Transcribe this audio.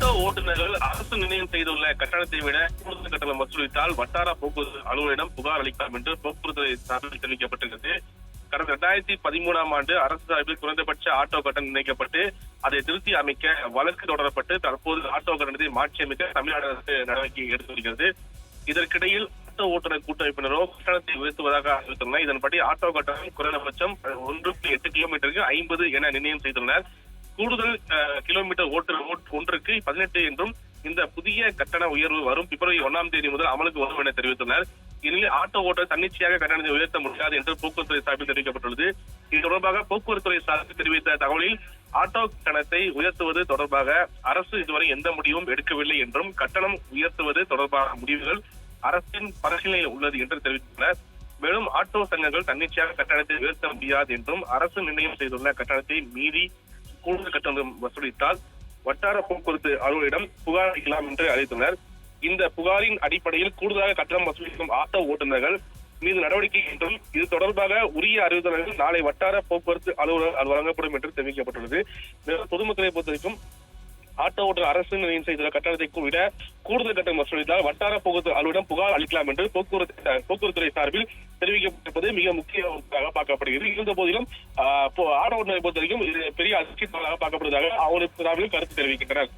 Auto ஓட்டுநர்கள் அரசு நிர்ணயம் செய்துள்ள கட்டணத்தை விட கூடுதல் கட்டணம் வசூலித்தால் வட்டார போக்குவரத்து அலுவலரிடம் புகார் அளிக்கலாம் என்று போக்குவரத்து சார்பில் தெரிவிக்கப்பட்டிருக்கிறது கடந்த இரண்டாயிரத்தி பதிமூணாம் ஆண்டு அரசு சார்பில் குறைந்தபட்ச ஆட்டோ கட்டணம் நிர்ணயிக்கப்பட்டு அதை திருத்தி அமைக்க வழக்கு தொடரப்பட்டு தற்போது ஆட்டோ கட்டணத்தை மாற்றியமைக்க தமிழ்நாடு அரசு நடவடிக்கை எடுத்து வருகிறது. இதற்கிடையில் ஆட்டோ ஓட்டுநர் கூட்டமைப்பினரோ கட்டணத்தை உயர்த்துவதாக அறிவித்துள்ளனர். இதன்படி ஆட்டோ கட்டணம் குறைந்தபட்சம் ஒன்று புள்ளி எட்டு கிலோமீட்டருக்கு ஐம்பது என நிர்ணயம் செய்துள்ளனர். கூடுதல் கிலோமீட்டர் ஓட்டு ஓட்- ஒன்றுக்கு பதினெட்டு என்றும் இந்த புதிய கட்டண உயர்வு வரும் பிப்ரவரி ஒன்னாம் தேதி முதல் அமலுக்கு வரும் என தெரிவித்துள்ளனர். இந்நிலையில் ஆட்டோ ஓட்டர் தன்னிச்சையாக கட்டணத்தை உயர்த்த முடியாது என்று போக்குவரத்து சார்பில் தெரிவிக்கப்பட்டுள்ளது. இது தொடர்பாக போக்குவரத்துறை சார்பில் தெரிவித்த தகவலில் ஆட்டோ கட்டணத்தை உயர்த்துவது தொடர்பாக அரசு இதுவரை எந்த முடிவும் எடுக்கவில்லை என்றும் கட்டணம் உயர்த்துவது தொடர்பான முடிவுகள் அரசின் பரிசீலனையில் உள்ளது என்று தெரிவித்துள்ளனர். மேலும் ஆட்டோ சங்கங்கள் தன்னிச்சையாக கட்டணத்தை உயர்த்த முடியாது என்றும் அரசு நிர்ணயம் செய்துள்ள கட்டணத்தை மீறி கூடுதல் கட்டணம் வசூலித்தால் வட்டார போக்குவரத்து அலுவலரிடம் புகார் அளிக்கலாம் என்று அறிவித்தனர் இந்த புகாரின் அடிப்படையில் கூடுதலாக கட்டணம் வசூலிக்கும் ஆட்டோ ஓட்டுநர்கள் மீது நடவடிக்கை என்றும் இது தொடர்பாக உரிய அறிவித்தல்கள் நாளை வட்டார போக்குவரத்து அலுவலர் அது வழங்கப்படும் என்று தெரிவிக்கப்பட்டுள்ளது. பொதுமக்களை பொறுத்தவரைக்கும் ஆட்டோ ஓட்டுநர் அரசு நிர்ணயம் செய்துள்ள கட்டணத்தை விட கூடுதல் கட்டணம் வசூலித்தால் வட்டார போக்குவரத்து அலுவலரிடம் புகார் அளிக்கலாம் என்று போக்குவரத்து போக்குவரத்துறை சார்பில் தெரிவிக்கப்பட்டிருப்பது மிக முக்கியமாக பார்க்கப்படுகிறது. இருந்த போதிலும் ஆஹ், பொறுத்த வரைக்கும் இது பெரிய அதிர்ச்சி பார்க்கப்படுவதாக அவர்களுக்கு கருத்து தெரிவிக்கின்றனர்.